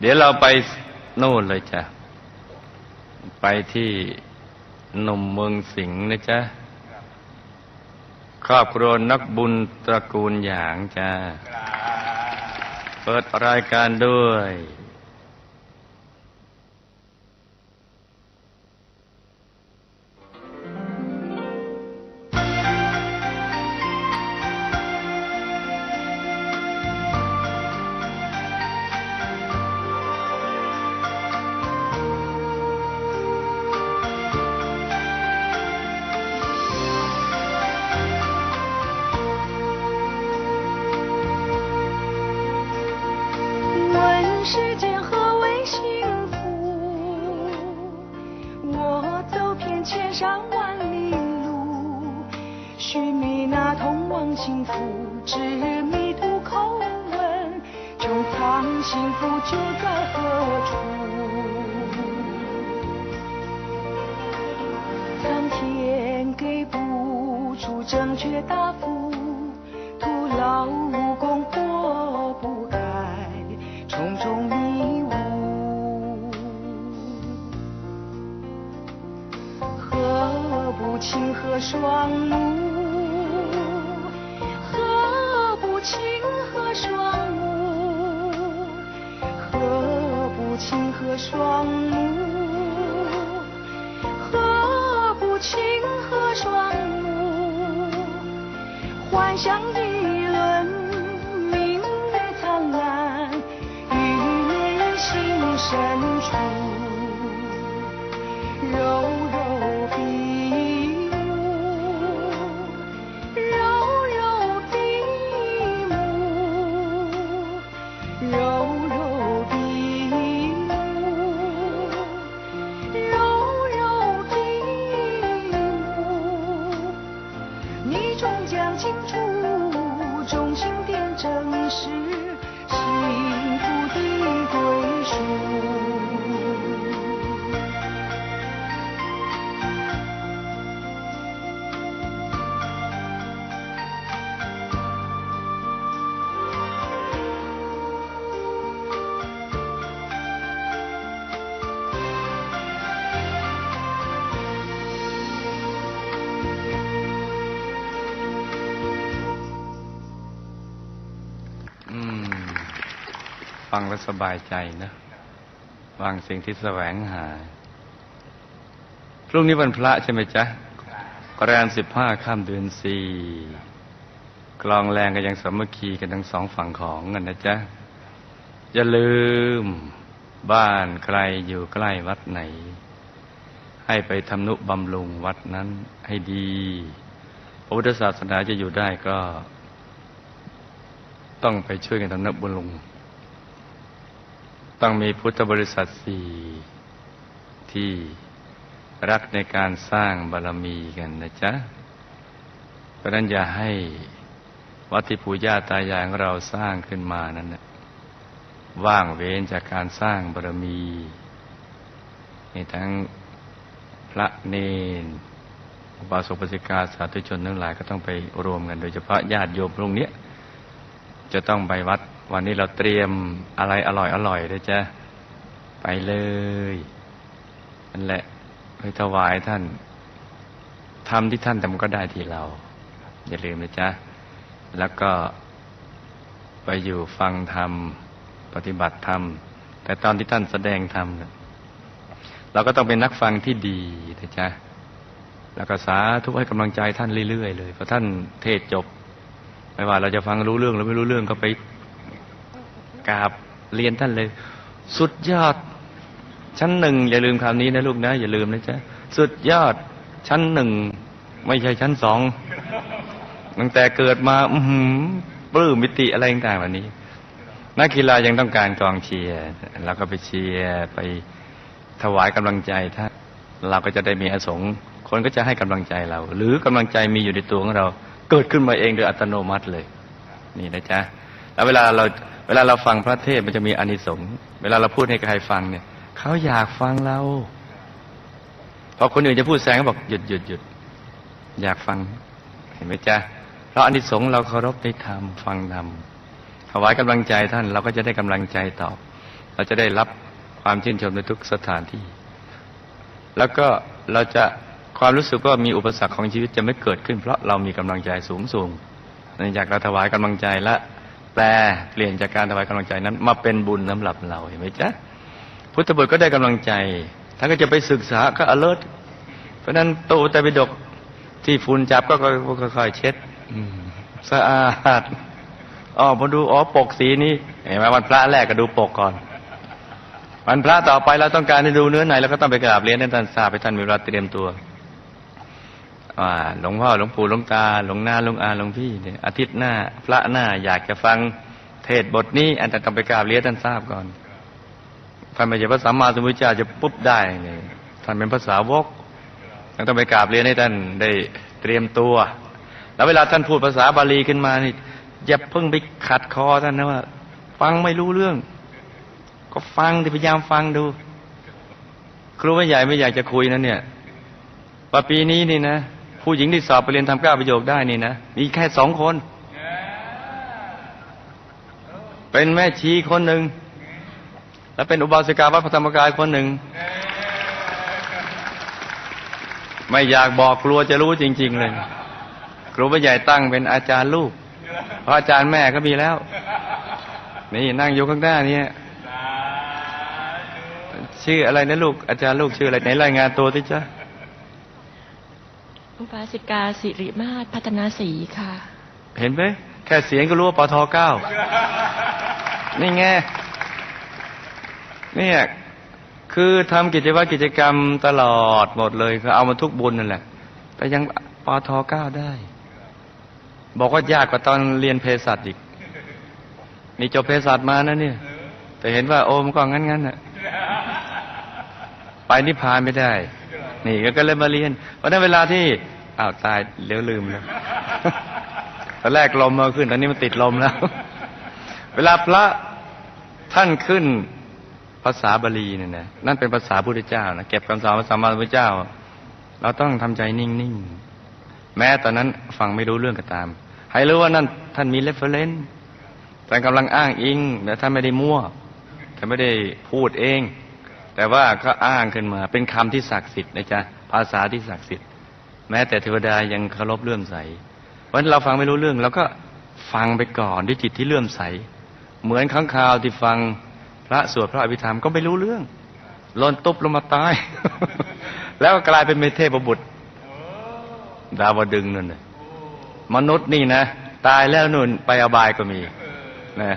เดี๋ยวเราไปโน่นเลยจ้ะ ไปที่หนุ่มเมืองสิงห์นะจ๊ะ ครอบครัวนักบุญตระกูลหยางจ้า เปิดรายการด้วย 那通往幸福之迷途口问，穹苍幸福就在何处？苍天给不出正确答复，徒劳无功活不开重重迷雾。何不清河双目？双目？何不清河双目？何不清河双目？幻想一轮明月灿烂，于内心深处， ฟังแล้วสบายใจนะวางสิ่งที่แสวงหา พรุ่งนี้วันพระใช่ไหมจ๊ะกรานสิบห้าข้ามเดือนสี่กลองแรงกันยังสามัคคีกันทั้งสองฝั่งของกันนะจ๊ะ อย่าลืมบ้านใครอยู่ใกล้วัดไหน ให้ไปทำนุบำรุงวัดนั้นให้ดีพระพุทธศาสนาจะอยู่ได้ก็ ต้องไปช่วยกันทำนุบำรุง ต้องมีพุทธบริษัทสี่ที่รักในการสร้างบารมีกันนะจ๊ะ เพราะนั้นอย่าให้วัดที่ปู่ย่าตายายของเราสร้างขึ้นมานั้นนะว่างเว้นจากการสร้างบารมีในทั้งพระเนนอุบาสกอุบาสิกาสาธุชนทั้งหลายก็ต้องไปรวมกัน โดยเฉพาะญาติโยมพรุ่งนี้จะต้องไปวัด วันนี้เราเตรียมอะไรอร่อยอร่อยด้วยจ้ะไปเลยนั่นแหละไปถวายท่านทำที่ท่านทำก็ได้ที่เรา อย่าลืมนะจ๊ะ แล้วก็ไปอยู่ฟังธรรม ปฏิบัติธรรม แต่ตอนที่ท่านแสดงธรรมเราก็ต้องเป็นนักฟังที่ดีนะจ๊ะ แล้วก็สาธุให้กำลังใจท่านเรื่อยๆเลยพอท่านเทศจบ ไม่ว่าเราจะฟังรู้เรื่องหรือไม่รู้เรื่องก็ไป กราบเรียนท่านเลย สุดยอด ชั้นหนึ่งอย่าลืมคำนี้นะลูกนะ อย่าลืมนะจ๊ะสุดยอด ชั้นหนึ่งไม่ใช่ชั้นสองตั้งแต่เกิดมา อืปลื้มมิติอะไรต่างๆแบบนี้ นักกีฬายังต้องการกองเชียร์เราก็ไปเชียร์ไปถวายกำลังใจท่านเราก็จะได้มีอาสงคนก็จะให้กำลังใจเรา หรือกำลังใจมีอยู่ในตัวของเรา เกิดขึ้นมาเองโดยอัตโนมัติเลย นี่นะจ๊ะแล้วเวลาเรา เวลาเราฟังพระเทศมันจะมีอานิสงส์เวลาเราพูดให้ใครฟังเนี่ยเขาอยากฟังเราพอคนอื่นจะพูดแซงก็บอกหยุดหยุดหยุดอยากฟัง เห็นไหมจ๊ะเพราะอานิสงส์เราเคารพในธรรมฟังธรรมถวายกำลังใจท่านเราก็จะได้กำลังใจตอบ เราจะได้รับความชื่นชมในทุกสถานที่ แล้วก็เราจะความรู้สึกว่ามีอุปสรรคของชีวิตจะไม่เกิดขึ้น เพราะเรามีกำลังใจสูงส่งเนื่องจากเราถวายกำลังใจและ ปลเปลี่ยนจากการถวายกำลังใจนั้น มาเป็นบุญสำหรับเราเห็นไหมจ๊ะพุทธบุตรก็ได้กำลังใจท่านก็จะไปศึกษาก็ alert เพราะฉะนั้นตูแต่ไปดกที่ฝุ่นจับก็ค่อยๆเช็ดสะอาดอ๋อพอดูอ๋อปกสีนี้เห็นไหมวันพระแรกก็ดูปกก่อน วันพระต่อไปเราต้องการให้ดูเนื้อในเราก็ต้องไปกราบเรียนให้ท่านทราบให้ท่านมีเวลาเตรียมตัว ว่าหลวงพ่อหลวงปู่หลวงตาหลวงนาหลวงอาหลวงพี่เนี่ยอาทิตย์หน้า พระหน้าอยากจะฟังเทศน์บทนี้อันจะต้องไปกราบเรียนท่านทราบก่อนท่านไม่ใช่พระสัมมาสัมพุทธเจ้าจะปุ๊บได้เนี่ยท่านเป็นภาษาวกยังต้องไปกราบเรียนให้ท่านได้เตรียมตัว แล้วเวลาท่านพูดภาษาบาลีขึ้นมานี่อย่าเพิ่งไปขัดคอท่านนะว่า ฟังไม่รู้เรื่อง ก็ฟังที่พยายามฟังดู ครูไม่ใหญ่ไม่อยากจะคุยนะเนี่ยว่าปีนี้นี่นะ ผู้หญิงที่สอบไปเรียนทำเก้าประโยคได้นี่นะ มีแค่สองคน เป็นแม่ชีคนหนึ่ง และเป็นอุบาสิกาวัดพระธรรมกายคนหนึ่ง ไม่อยากบอกกลัวจะรู้จริง ๆ เลยครูไม่ใหญ่ตั้งเป็นอาจารย์ลูก เพราะอาจารย์แม่ก็มีแล้ว นี่นั่งอยู่ข้างหน้านี่ชื่ออะไรนะลูกอาจารย์ลูกชื่ออะไรไหนรายงานตัวที่จ้ะ อุบาสิกาสิริมาศพัฒนาศรีค่ะ เห็นไหมแค่เสียงก็รู้ว่าปทเก้านี่ไงเนี่ยคือทำกิจวัตรกิจกรรมตลอดหมดเลยคือเอามาทุกบุญนั่นแหละ แต่ยังปทเก้าได้ บอกว่ายากกว่าตอนเรียนเภสัชอีกนี่จบเภสัชมานะเนี่ย แต่เห็นว่าโอ้มันก็งั้นงั้นๆน่ะ ไปนิพพานไม่ได้ นี่ก็ก็เลยมาเรียน เพราะนั้นเวลาที่อ้าวตายเดี๋ยวลืมแล้วตอนแรกลมมาขึ้นตอนนี้มันติดลมแล้ว เวลาพระท่านขึ้นภาษาบาลีเนี่ยนะนั่นเป็นภาษาพุทธเจ้านะเก็บคำสอนภาษามาพุทธเจ้า เราต้องทำใจนิ่งๆ แม้ตอนนั้นฟังไม่รู้เรื่องก็ตาม ให้รู้ว่านั่นท่านมีเรฟเฟรนซ์ท่านกำลังอ้างอิงแต่ท่านไม่ได้มั่วท่านไม่ได้พูดเอง แต่ว่าก็อ้างขึ้นมา เป็นคำที่ศักดิ์สิทธิ์นะจ๊ะภาษาที่ศักดิ์สิทธิ์ แม้แต่เทวดายังเคารพเลื่อมใสเพราะฉะนั้นเราฟังไม่รู้เรื่องเราก็ฟังไปก่อนด้วยจิตที่เลื่อมใส เหมือนข้างคาวที่ฟังพระสวดพระอภิธรรมก็ไม่รู้เรื่องล่นตุบลงมาตาย แล้วกลายเป็นเมเทพบุตร ดาวดึงนั่นน่ะมนุษย์นี่นะ ตายแล้วนู่นไปอบายก็มีนะ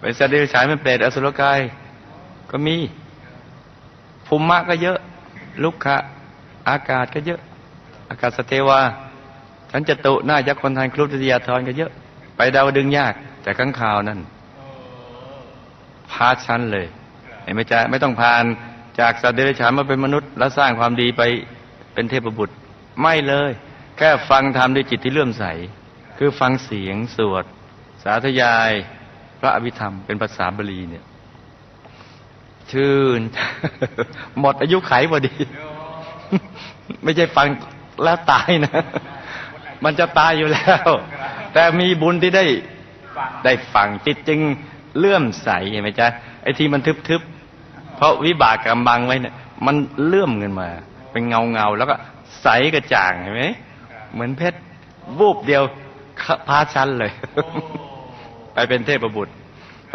เป็นสัตว์เดรัจฉานเป็นเปรตอสุรกายก็มี ภูมิมะก็เยอะ ลุกขะอากาศก็เยอะ อากาศสเทวาฉันจะตุหน้ายักษ์คนทานครุฑติยาธรก็เยอะ ไปดาวดึงยาก แต่ข้างข่าวนั่นพาชั้นเลยเห็นไหมจ๊ะไม่ต้องผ่านจากสัตว์เดรัจฉานมาเป็นมนุษย์ แล้วสร้างความดีไปเป็นเทพบุตร ไม่เลย แค่ฟังธรรมด้วยจิตที่เลื่อมใส คือฟังเสียงสวด สาธยาย พระอภิธรรมเป็นภาษาบาลีเนี่ย ชื่น หมดอายุไขพอดี ไม่ใช่ฟังแล้วตายนะ มันจะตายอยู่แล้ว แต่มีบุญที่ได้ได้ฟังจิตจึงเลื่อมใสเห็นไหมจ๊ะไอ้ที่มันทึบๆ เพราะวิบากกรรมบังไว้เนี่ย มันเลื่อมเงินมา เป็นเงาเงาๆแล้วก็ใสกระจ่างเห็นไหมเหมือนเพชรวูบเดียวพาชั้นเลย ไปเป็นเทพบุตรเ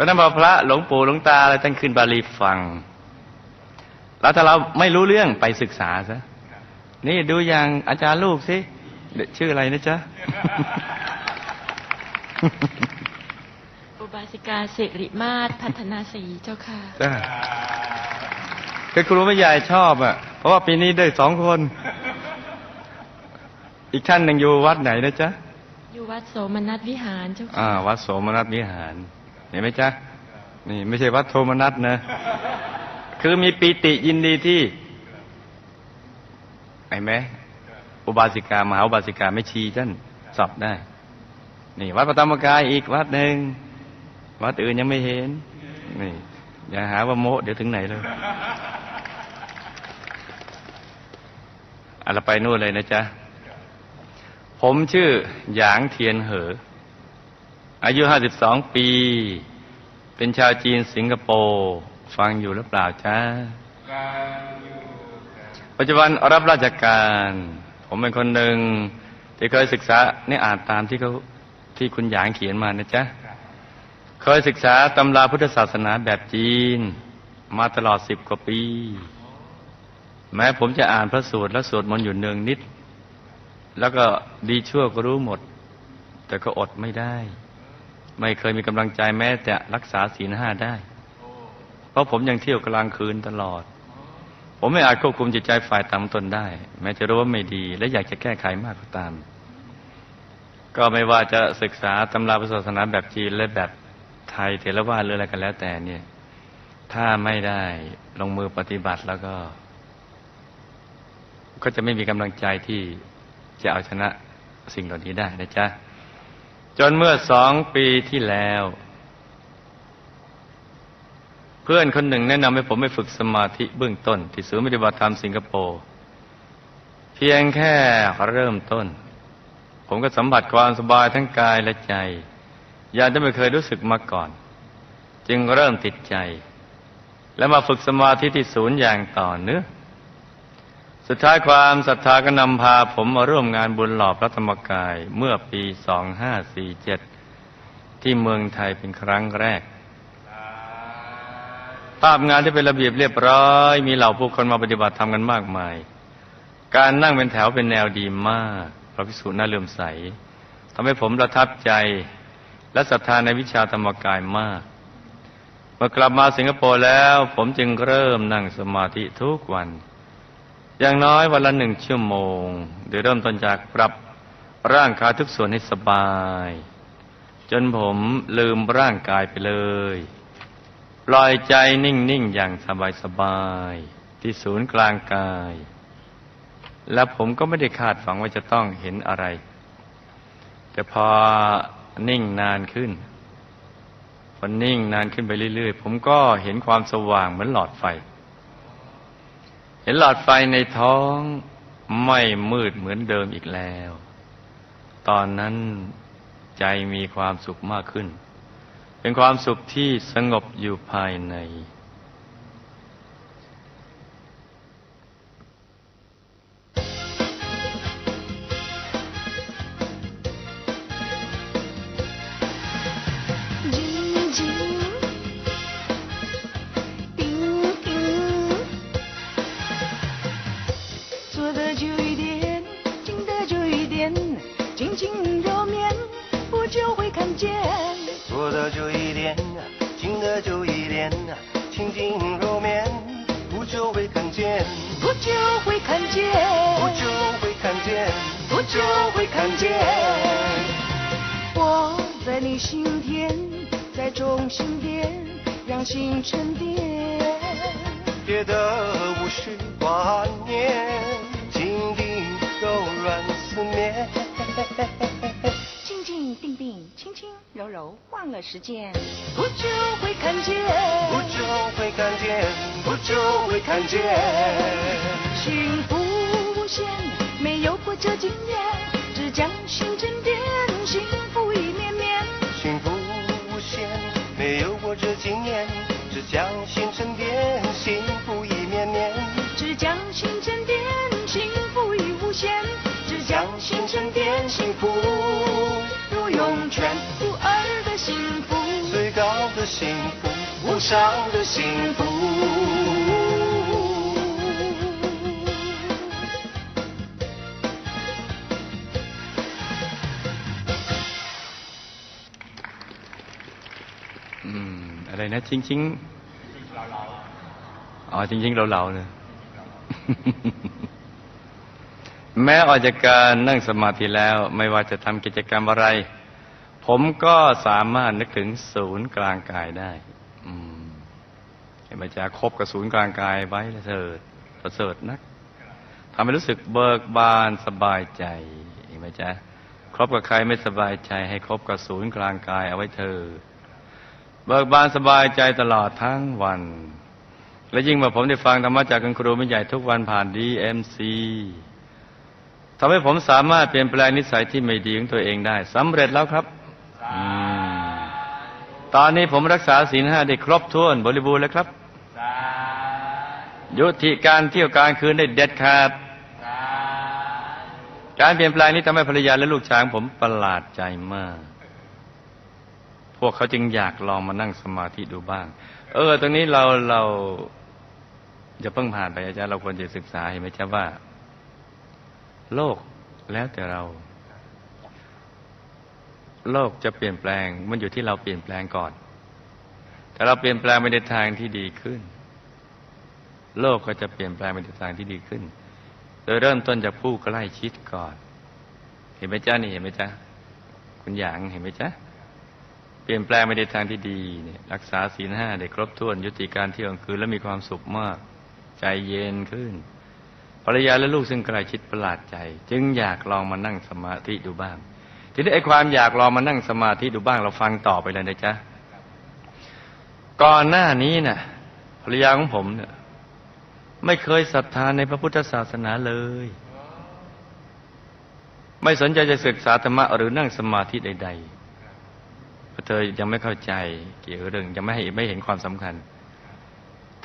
พราะฉะนั้นพอพระหลวงปู่หลวงตาอะไรท่านขึ้นบาลีฟัง แล้วถ้าเราไม่รู้เรื่องไปศึกษาซะนี่ดูอย่างอาจารย์ลูกสิเดี๋ยวชื่ออะไรนะจ๊ะ อุบาสิกาสิริมาศพัฒนาศรีเจ้าค่ะจ้าคือครูไม่ใหญ่ชอบอะ เพราะว่าปีนี้ได้สองคน อีกท่านหนึ่งอยู่วัดไหนนะจ๊ะ อยู่วัดโสมนัสวิหารเจ้าค่ะอ่าวัดโสมนัสวิหาร เห็นไหมจ๊ะนี่ไม่ใช่วัดโทมนัสนะ คือมีปีติยินดีที่ไอ้ไหมอุบาสิกามหาอุบาสิกาไม่ชีท่านสอบได้ นี่วัดพระธรรมกายอีกวัดหนึ่งวัดอื่นยังไม่เห็น นี่ อย่าหาว่าโมเดี๋ยวถึงไหนเลยอะเราไปนู่นเลยนะจ๊ะ ผมชื่อหยางเทียนเหอ อายุห้าสิบสองปี เป็นชาวจีนสิงคโปร์ ฟังอยู่หรือเปล่าจ๊ะปัจจุบันรับราชการ ผมเป็นคนหนึ่งที่เคยศึกษาเนี่ยอ่านตามที่เขาที่คุณหยางเขียนมานะจ๊ะ เคยศึกษาตำราพุทธศาสนาแบบจีน มาตลอดสิบกว่าปี แม้ผมจะอ่านพระสูตรและสวดมนต์อยู่เนืองนิด แล้วก็ดีชั่วก็รู้หมด แต่ก็อดไม่ได้ ไม่เคยมีกำลังใจแม้แต่รักษาศีลห้าได้ เพราะผมยังเที่ยวกลางคืนตลอด ผมไม่อาจควบคุมจิตใจฝ่ายต่ำตนได้ แม้จะรู้ว่าไม่ดี และอยากจะแก้ไขมากก็ตาม ก็ไม่ว่าจะศึกษาตำราพุทธศาสนาแบบจีนและแบบไทยเทรวาหรืออะไรกันแล้วแต่เนี่ย ถ้าไม่ได้ลงมือปฏิบัติแล้วก็ ก็จะไม่มีกำลังใจที่จะเอาชนะสิ่งเหล่านี้ได้นะจ๊ะ จนเมื่อสองปีที่แล้ว เพื่อนคนหนึ่งแนะนำให้ผมไปฝึกสมาธิเบื้องต้น ที่ศูนย์ปฏิบัติธรรมสิงคโปร์เพียงแค่เริ่มต้น ผมก็สัมผัสความสบายทั้งกายและใจ อย่างที่ไม่เคยรู้สึกมาก่อน จึงเริ่มติดใจ และมาฝึกสมาธิที่ศูนย์อย่างต่อเนื่อง สุดท้ายความศรัทธาก็นำพาผมมาร่วมงานบุญหล่อพระธรรมกายเมื่อปี 2547 ที่เมืองไทยเป็นครั้งแรก ภาพงานที่เป็นระเบียบเรียบร้อย มีเหล่าผู้คนมาปฏิบัติธรรมกันมากมาย การนั่งเป็นแถวเป็นแนวดีมากพระภิกษุน่าเลื่อมใสทำให้ผมประทับใจและศรัทธาในวิชาธรรมกายมาก เมื่อกลับมาสิงคโปร์แล้ว ผมจึงเริ่มนั่งสมาธิทุกวัน อย่างน้อยวันละหนึ่งชั่วโมงโดยเริ่มต้นจากปรับร่างกายทุกส่วนให้สบาย จนผมลืมร่างกายไปเลย ปล่อยใจนิ่ง ๆ อย่างสบายๆที่ศูนย์กลางกาย และผมก็ไม่ได้คาดฝังว่าจะต้องเห็นอะไร แต่พอนิ่งนานขึ้นพอนิ่งนานขึ้นไปเรื่อย ๆ ผมก็เห็นความสว่างเหมือนหลอดไฟ ห็นหลอดไฟในท้องไม่มืดเหมือนเดิมอีกแล้ว ตอนนั้นใจมีความสุขมากขึ้น เป็นความสุขที่สงบอยู่ภายใน 轻轻揉面，不久会看见，不久会看见，不久会看见，不久会看见。我在你心田，在中心点，让心沉淀。别的无需挂念，静静柔软思绵。轻轻柔柔，忘了时间。不久会看见，不久会看见，不久会看见，幸福无限，没有过这经验，只将心沉淀，幸福一绵绵。幸福无限，没有过这经验，只将心沉淀，幸福一绵绵。只将心沉淀，幸福已无限。只将心沉淀，幸福无上的幸福。 อืม อะไรนะชิงชิงอ๋อจริงๆเราเราๆเนี่ย แม้ออกจากการนั่งสมาธิแล้ว ไม่ว่าจะทำกิจกรรมอะไร ผมก็สามารถนึกถึงศูนย์กลางกายได้ อืม เห็นไหมจ๊ะคบกับศูนย์กลางกายไว้แล้วเถิดประเสริฐนักทำให้รู้สึกเบิกบานสบายใจเห็นไหมจ๊ะคบกับใครไม่สบายใจ ให้คบกับศูนย์กลางกายเอาไว้เถิดเบิกบานสบายใจตลอดทั้งวัน และยิ่งมื่อผมได้ฟังธรรมะจากคุณครูไม่ใหญ่ทุกวันผ่าน DMC ทำให้ผมสามารถเปลี่ยนแปลงนิสัยที่ไม่ดีของตัวเองได้สำเร็จแล้วครับ ตอนนี้ผมรักษาศีลห้าได้ครบถ้วนบริบูรณ์แล้วครับ ยุติการเที่ยวกลางคืนได้เด็ดขาด การเปลี่ยนแปลงนี้ทำให้ภรรยาและลูกชายของผมประหลาดใจมาก พวกเขาจึงอยากลองมานั่งสมาธิดูบ้าง เออ ตรงนี้เราเราจะเพิ่งผ่านไปอาจารย์เราควรจะศึกษาเห็นไหมจ๊ะว่า โลกแล้วแต่เรา โลกจะเปลี่ยนแปลง มันอยู่ที่เราเปลี่ยนแปลงก่อนแต่เราเปลี่ยนแปลงไปในทางที่ดีขึ้น โลกก็จะเปลี่ยนแปลงไปในทางที่ดีขึ้น โดยเริ่มต้นจากผู้ใกล้ชิดก่อน เห็นไหมจ๊ะนี่เห็นไหมจ๊ะคุณหยางเห็นไหมจ๊ะเปลี่ยนแปลงไปในทางที่ดีเนี่ยรักษาศีลห้าได้ครบถ้วนยุติการเที่ยวกลางคืนและมีความสุขมาก ใจเย็นขึ้นภรรยาและลูกซึ่งใกล้ชิดประหลาดใจ จึงอยากลองมานั่งสมาธิดูบ้าง ทีนี้ไอ้ความอยากลองมานั่งสมาธิดูบ้างเราฟังต่อไปเลยนะจ๊ะก่อนหน้านี้น่ะภรรยาของผมเนี่ยไม่เคยศรัทธาในพระพุทธศาสนาเลย ไม่สนใจจะศึกษาธรรมะหรือนั่งสมาธิใดๆเพราะเธอยังไม่เข้าใจเกี่ยวกับเรื่องยังไม่ให้ไม่เห็นความสำคัญ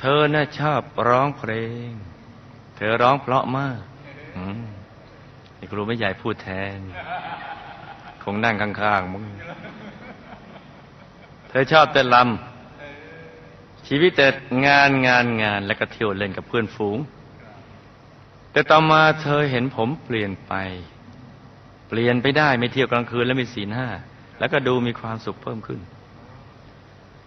เธอน่ะชอบร้องเพลง เธอร้องเพราะมากอืมนี่ครูไม่ใหญ่พูดแทน คงนั่งข้างๆมึง เธอชอบเต้นลำชีวิตแต่งานงานงานแล้วก็เที่ยวเล่นกับเพื่อนฝูง แต่ต่อมาเธอเห็นผมเปลี่ยนไป เปลี่ยนไปได้ไม่เที่ยวกลางคืนและมีศีลห้าแล้วก็ดูมีความสุขเพิ่มขึ้น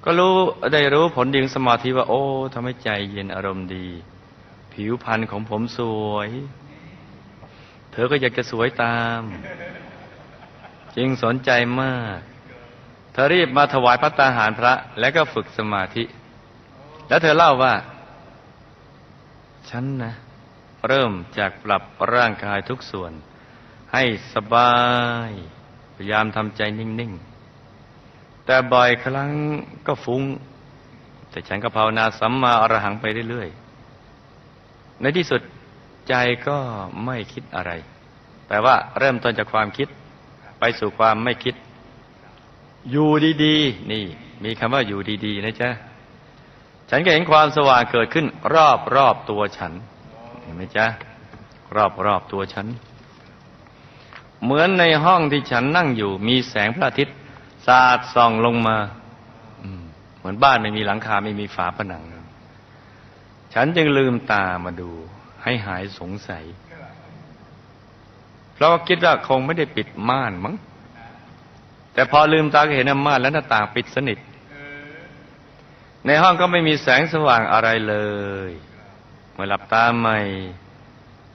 ก็รู้ได้รู้ผลดีของสมาธิว่า โอ้ทำให้ใจเย็นอารมณ์ดี ผิวพรรณของผมสวย เธอก็อยากจะสวยตาม จึงสนใจมากเธอรีบมาถวายพระตาหารพระแล้วก็ฝึกสมาธิ แล้วเธอเล่าว่า ฉันนะ เริ่มจากปรับร่างกายทุกส่วน ให้สบาย พยายามทำใจนิ่ง ๆ แต่บ่อยครั้งก็ฟุง้ง แต่ฉันก็ภาวนาสัมมาอรหังไปเรื่อย ๆ ในที่สุดใจก็ไม่คิดอะไรแต่ว่าเริ่มต้นจากความคิด ไปสู่ความไม่คิด อยู่ดีๆ นี่ มีคำว่าอยู่ดีๆ นะจ๊ะ ฉันก็เห็นความสว่างเกิดขึ้น รอบรอบตัวฉัน เห็นไหมจ๊ะ รอบรอบตัวฉัน เหมือนในห้องที่ฉันนั่งอยู่ มีแสงพระอาทิตย์สาดส่องลงมาเหมือนบ้านไม่มีหลังคาไม่มีฝาผนัง ฉันจึงลืมตามาดู ให้หายสงสัย เพราะว่าคิดว่าคงไม่ได้ปิดม่านมั้ง แต่พอลืมตาก็เห็นม่านและหน้าต่างปิดสนิท ในห้องก็ไม่มีแสงสว่างอะไรเลย เมื่อหลับตาใหม่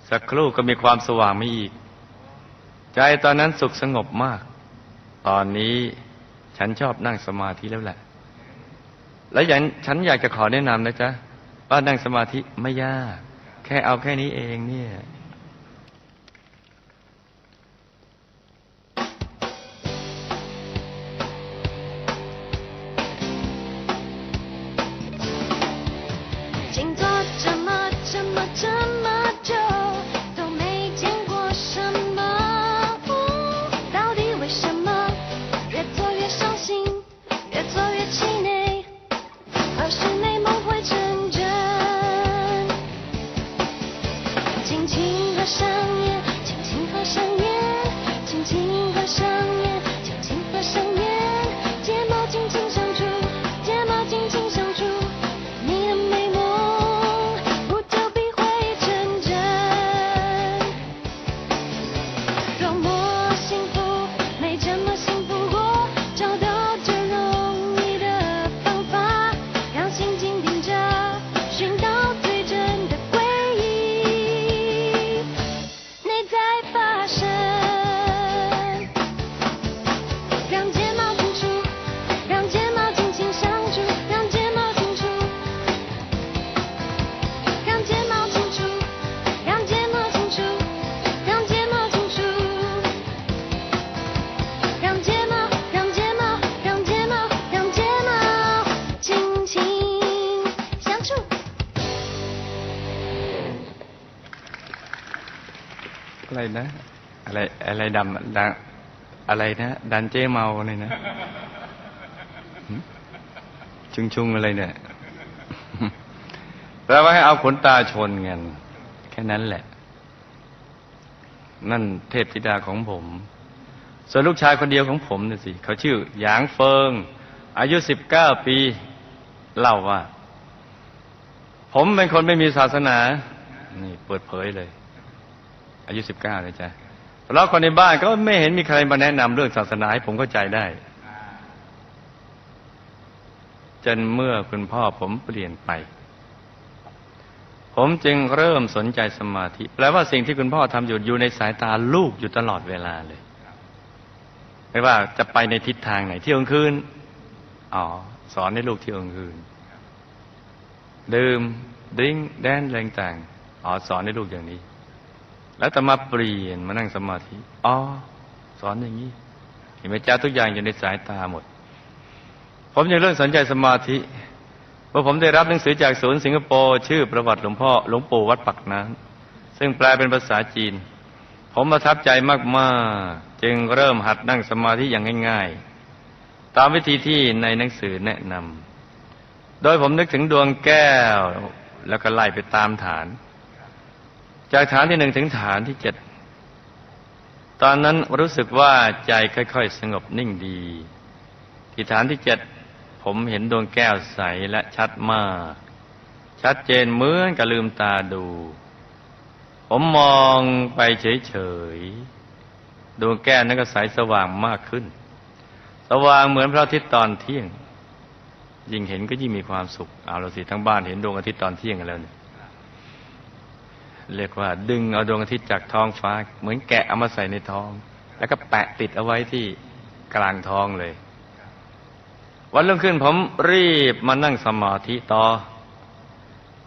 สักครู่ก็มีความสว่างไม่อีก ใจตอนนั้นสุขสงบมาก ตอนนี้ฉันชอบนั่งสมาธิแล้วแหละ และอย่างฉันอยากจะขอแนะนำนะจ๊ะว่านั่งสมาธิไม่ยาก แค่เอาแค่นี้เองเนี่ย อะไรดำดังอะไรนะ ดันเจ้เมาเลยนะหึชุงๆอะไรเนี่ยแปลว่าให้เอาขนตาชนกันแค่นั้นแหละ นั่นเทพธิดาของผม ส่วนลูกชายคนเดียวของผมน่สิ เขาชื่อหยางเฟิง อายุสิบเก้าปี เล่าว่า ผมเป็นคนไม่มีศาสนา นี่เปิดเผยเลย อายุสิบเก้าเลยจ้ะ แล้วคนในบ้านก็ไม่เห็นมีใครมาแนะนำเรื่องศาสนาให้ผมเข้าใจได้จนเมื่อคุณพ่อผมเปลี่ยนไป ผมจึงเริ่มสนใจสมาธิแปลว่าสิ่งที่คุณพ่อทำอยู่อยู่ในสายตาลูกอยู่ตลอดเวลาเลย ไม่ว่าจะไปในทิศทางไหนเที่ยงคืนอ๋อสอนให้ลูกเที่ยงคืนดื่มดิ้งแดนแรงต่างอ๋อสอนให้ลูกอย่างนี้ แล้วแต่มาเปลี่ยนมานั่งสมาธิอ๋อสอนอย่างนี้เห็นไหมจ้าทุกอย่างอยู่ในสายตาหมด ผมยังเริ่มสนใจสมาธิเมื่อผมได้รับหนังสือจากศูนย์สิงคโปร์ชื่อประวัติหลวงพ่อหลวงปู่วัดปักน้ำซึ่งแปลเป็นภาษาจีน ผมประทับใจมากๆ จึงเริ่มหัดนั่งสมาธิอย่างง่าย ๆ ตามวิธีที่ในหนังสือแนะนำโดยผมนึกถึงดวงแก้ว แล้วก็ไล่ไปตามฐาน จากฐานที่หนึ่งถึงฐานที่เจ็ดตอนนั้นรู้สึกว่าใจค่อย ๆ สงบนิ่งดี ที่ฐานที่เจ็ดผมเห็นดวงแก้วใสและชัดมาก ชัดเจนเหมือนกับลืมตาดู ผมมองไปเฉยๆดวงแก้วนั้นก็ใสสว่างมากขึ้น สว่างเหมือนพระอาทิตย์ตอนเที่ยง ยิ่งเห็นก็ยิ่งมีความสุขเอาเราสิทั้งบ้านเห็นดวงอาทิตย์ตอนเที่ยงกันแล้วเนี่ย เรียกว่า ดึงเอาดวงอาทิตย์จากท้องฟ้า เหมือนแกะเอามาใส่ในท้อง แล้วก็แปะติดเอาไว้ที่กลางท้องเลย วันรุ่งขึ้นผมรีบมานั่งสมาธิต่อ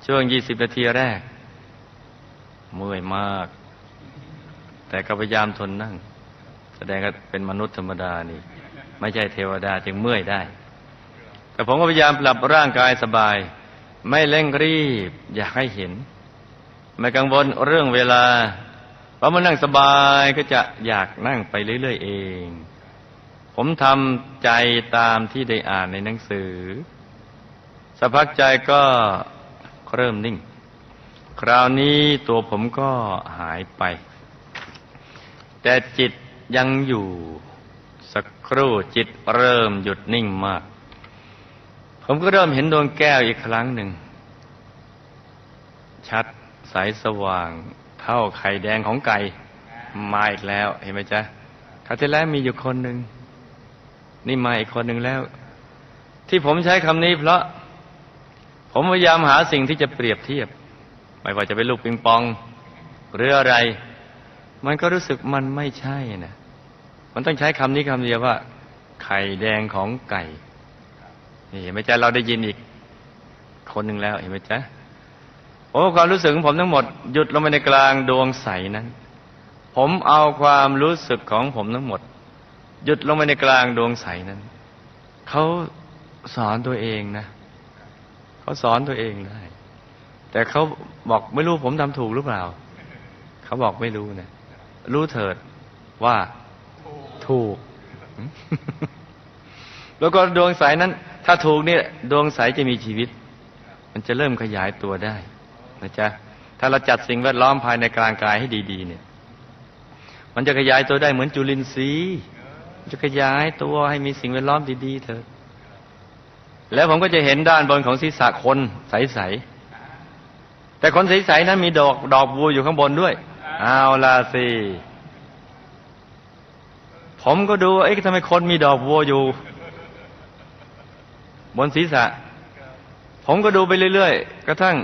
ช่วงยี่สิบนาทีแรก เมื่อยมาก แต่ก็พยายามทนนั่ง แสดงว่าเป็นมนุษย์ธรรมดานี่ ไม่ใช่เทวดาจึงเมื่อยได้ แต่ผมก็พยายามปรับร่างกายสบาย ไม่เร่งรีบ อยากให้เห็น ไม่กังวลเรื่องเวลา เพราะมันนั่งสบายก็จะอยากนั่งไปเรื่อย ๆ เอง ผมทำใจตามที่ได้อ่านในหนังสือสักพักใจก็เริ่มนิ่ง คราวนี้ตัวผมก็หายไป แต่จิตยังอยู่สักครู่จิตเริ่มหยุดนิ่งมาก ผมก็เริ่มเห็นดวงแก้วอีกครั้งหนึ่ง ชัด ใสสว่างเท่าไข่แดงของไก่มาอีกแล้วเห็นไหมจ๊ะคราวที่แล้วมีอยู่คนหนึ่งนี่มาอีกคนหนึ่งแล้ว ที่ผมใช้คำนี้ เพราะ ผมพยายามหาสิ่งที่จะเปรียบเทียบ ไม่ว่าจะเป็นลูกปิงปอง หรืออะไร มันก็รู้สึกมันไม่ใช่นะมันต้องใช้คำนี้คำเดียวว่า ไข่แดงของไก่นี่เห็นไหมจ๊ะเราได้ยินอีกคนหนึ่งแล้วเห็นไหมจ๊ะ โอ้ความรู้สึกของผมทั้งหมดหยุดลงไปในกลางดวงใสนั้น ผมเอาความรู้สึกของผมทั้งหมด หยุดลงไปในกลางดวงใสนั้น เขาสอนตัวเองนะเขาสอนตัวเองได้แต่เขาบอกไม่รู้ผมทำถูกหรือเปล่า เขาบอกไม่รู้นะรู้เถิดว่าถูก แล้วก็ดวงใสนั้น ถ้าถูกเนี่ยดวงใสจะมีชีวิต มันจะเริ่มขยายตัวได้ นะจ๊ะ ถ้าเราจัดสิ่งแวดล้อมภายในกลางกายให้ดี ๆ เนี่ย มันจะขยายตัวได้เหมือนจุลินทรีย์จะขยายตัวให้มีสิ่งแวดล้อมดีๆเถอะแล้วผมก็จะเห็นด้านบนของศีรษะคนใสๆ แต่คนใสๆนั้นมีดอกดอกบัวอยู่ข้างบนด้วย เอาล่ะสิ ผมก็ดูเอ๊ะทำไมคนมีดอกบัวอยู่ บนศีรษะ ผมก็ดูไปเรื่อยๆ กระทั่ง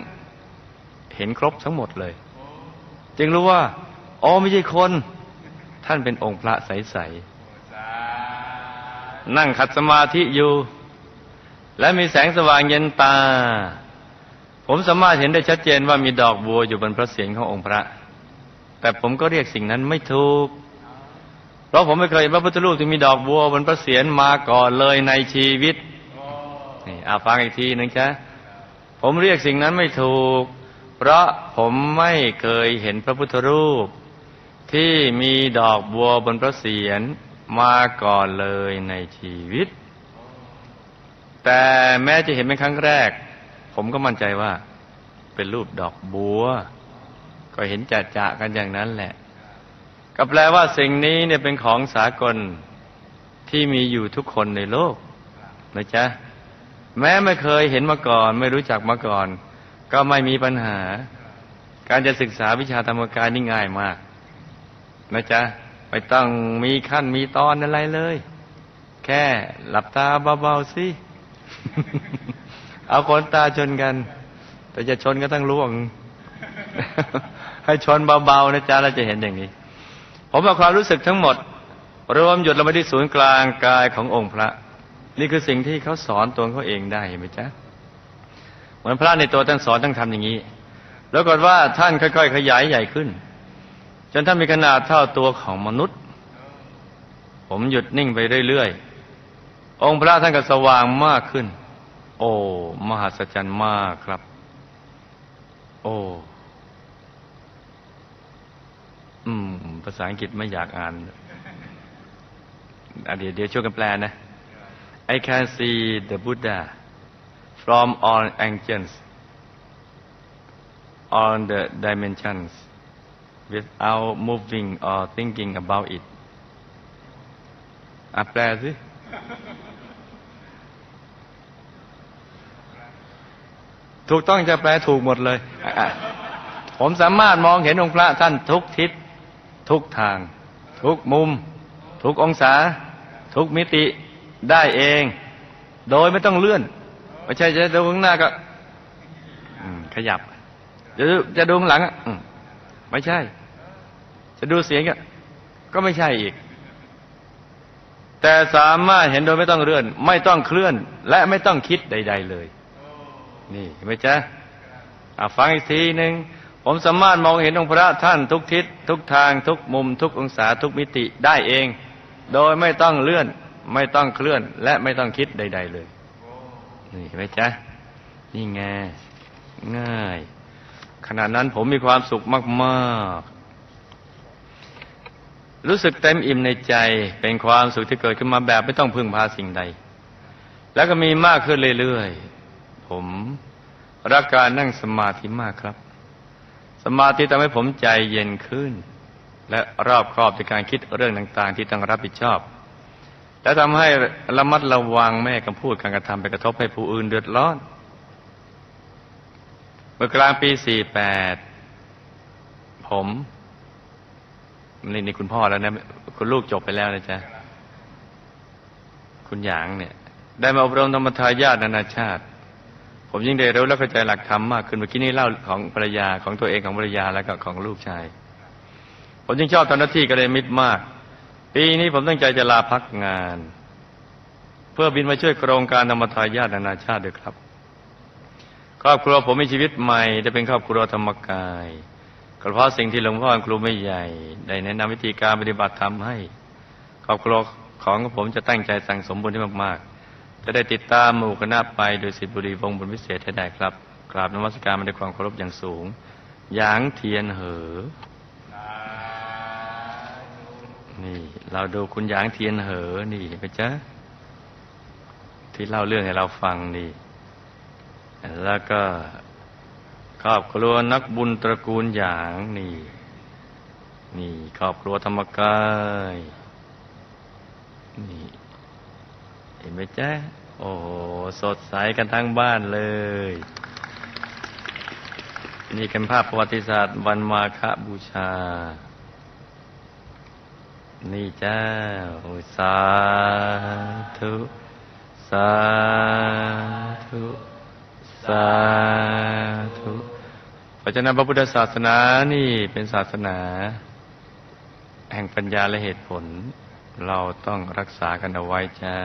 เห็นครบทั้งหมดเลย จึงรู้ว่าอ๋อไม่ใช่คน ท่านเป็นองค์พระใสๆนั่งขัดสมาธิอยู่ และมีแสงสว่างเย็นตา ผมสามารถเห็นได้ชัดเจนว่ามีดอกบัวอยู่บนพระเศียรขององค์พระ แต่ผมก็เรียกสิ่งนั้นไม่ถูกเพราะผมไม่เคยเห็นพระพุทธรูปที่มีดอกบัวบนพระเศียรมาก่อนเลยในชีวิตนี่อาฟังอีกทีหนึ่งจ้ะผมเรียกสิ่งนั้นไม่ถูก เพราะผมไม่เคยเห็นพระพุทธรูป ที่มีดอกบัวบนพระเศียรมาก่อนเลยในชีวิต แต่แม้จะเห็นเป็นครั้งแรก ผมก็มั่นใจว่า เป็นรูปดอกบัว ก็เห็นจะจะกันอย่างนั้นแหละ ก็แปลว่าสิ่งนี้เนี่ยเป็นของสากลที่มีอยู่ทุกคนในโลกนะจ๊ะแม้ไม่เคยเห็นมาก่อน ไม่รู้จักมาก่อน ก็ไม่มีปัญหา การจะศึกษาวิชาธรรมกายนี่ง่ายมากนะจ๊ะไม่ต้องมีขั้นมีตอนอะไรเลย แค่หลับตาเบาๆสิ เอาคนตาชนกัน แต่จะชนก็ต้องล่วง ให้ชนเบาๆนะจ๊ะเราจะเห็นอย่างนี้ ผมเอาความรู้สึกทั้งหมด รวมหยุดลงไปที่ศูนย์กลางกายขององค์พระ นี่คือสิ่งที่เขาสอนตัวเขาเองได้เห็นไหมจ๊ะ เหมือนพระในตัวท่านสอนต้องทำอย่างนี้ แล้วก็ว่าท่านค่อยๆ ขยายใหญ่ขึ้น จนท่านมีขนาดเท่าตัวของมนุษย์ ผมหยุดนิ่งไปเรื่อยๆ องค์พระท่านก็สว่างมากขึ้น โอ้ มหัศจรรย์มากครับ โอ้อืม ภาษาอังกฤษไม่อยากอ่านเดี๋ยวเดี๋ยวช่วยกันแปลนะ I can see the Buddha from all angles on the dimensions without moving or thinking about it อะแปลสิ ถูกต้องจะแปลถูกหมดเลย ผมสามารถมองเห็นองค์พระท่านทุกทิศ ทุกทาง ทุกมุม ทุกองศา ทุกมิติได้เอง โดยไม่ต้องเลื่อน ไม่ใช่จะดูข้างหน้าก็ขยับ จะจะดูข้างหลังอะไม่ใช่ จะดูเสียงอะก็ไม่ใช่อีก แต่สามารถเห็นโดยไม่ต้องเลื่อน ไม่ต้องเคลื่อน และไม่ต้องคิดใด ๆ เลย นี่เห็นไหมจ๊ะอะฟังอีกทีหนึ่งผมสามารถมองเห็นองค์พระท่านทุกทิศ ทุกทางทุกมุม ทุกองศาทุกมิติได้เอง โดยไม่ต้องเลื่อน ไม่ต้องเคลื่อน และไม่ต้องคิดใด ๆ เลย นี่เห็นไหมจ๊ะ นี่ไง ง่าย ขณะนั้นผมมีความสุขมากๆ รู้สึกเต็มอิ่มในใจ เป็นความสุขที่เกิดขึ้นมาแบบไม่ต้องพึ่งพาสิ่งใด แล้วก็มีมากขึ้นเรื่อยๆ ผมรักการนั่งสมาธิมากครับ สมาธิทำให้ผมใจเย็นขึ้น และรอบครอบในการคิดเรื่องต่างๆ ที่ต้องรับผิดชอบ และทำให้ระมัดระวังแม่คำพูดการกระทำไปกระทบให้ผู้อื่นเดือดร้อน เมื่อกลางปี 48 ผมนี่นี่คุณพ่อแล้วนะคุณลูกจบไปแล้วนะจ๊ะ คุณหยางเนี่ย ได้มาอบรมธรรมทายาทนานาชาติ ผมยิ่งได้รู้และเข้าใจหลักธรรมมากขึ้นเมื่อกี้นี้เล่าของภรรยาของตัวเองของภรรยาแล้วก็ของลูกชาย ผมยิ่งชอบทำหน้าที่กระเดมิตรมาก ปีนี้ผมตั้งใจจะลาพักงาน เพื่อบินมาช่วยโครงการธรรมทายาทนานาชาติด้วยครับ ครอบครัวผมมีชีวิตใหม่จะเป็นครอบครัวธรรมกายก็เพราะสิ่งที่หลวงพ่อครูไม่ใหญ่ ได้แนะนำวิธีการปฏิบัติธรรมให้ ครอบครัวของผมจะตั้งใจสั่งสมบุญที่มากๆ จะได้ติดตามหมู่คณะไปโดยสิทธิบุรีวงบุญวิเศษให้ได้ครับกราบนมัสการมาด้วยความเคารพอย่างสูง หยางเทียนเหอ นี่ เราดูคุณหยางเทียนเหอ นี่ไปจ้ะที่เล่าเรื่องให้เราฟังนี่ แล้วก็ครอบครัวนักบุญตระกูลหยางนี่ นี่ครอบครัวธรรมกายนี่เห็นไหมจ๊ะโอ้โหสดใสกันทั้งบ้านเลย นี่เป็นภาพประวัติศาสตร์วันมาฆบูชา นี่เจ้าสาธุสาธุสาธุเพราะฉะนั้นพระพุทธศาสนานี่เป็นศาสนา แห่งปัญญาและเหตุผล เราต้องรักษากันเอาไว้จ้า